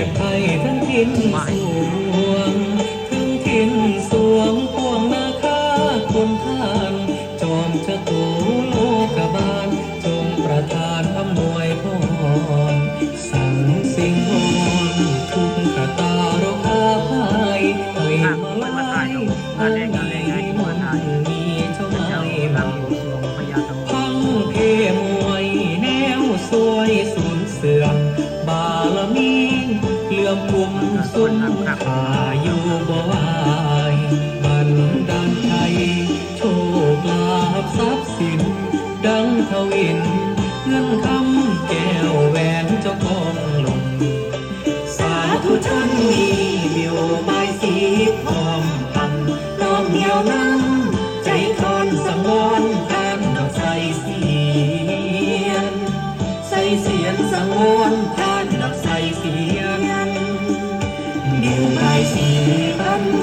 ก็บไทยทั้งทินสวง ทั้งทินสวงพวงนาคาคนทาน จอมชะตูโลกบาลจงประทานอำนวยพรสั่งสิงหอนทุกกระตาโรคาภัยเอ่ยมาไล่งานแรงงานแรมาถ่าย นป่าอยู่บ่วายบันดาลใจโชคลาภทรัพย์สิน ดังทวินเงินคำ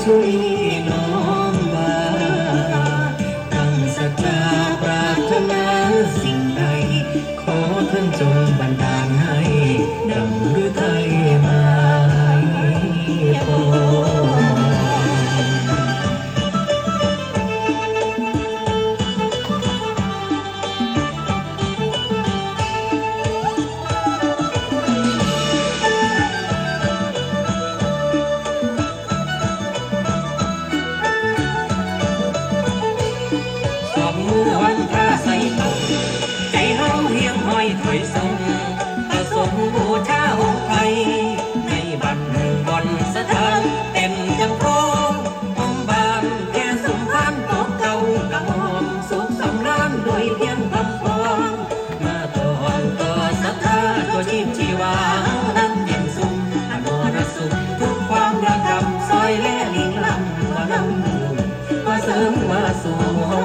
ช่วยน้องบาตั้งสัจจาปรารถนาสิ่งใดขอท่านจงบันดา เพียงคำพ้องมาต้องต่อสัทธาตัวชีพชีวาเนั้นเย็สุขอันมรสุขทุกความระกำซอยแลลิงลำว่าลำมาเสริมว่าสู่เฮา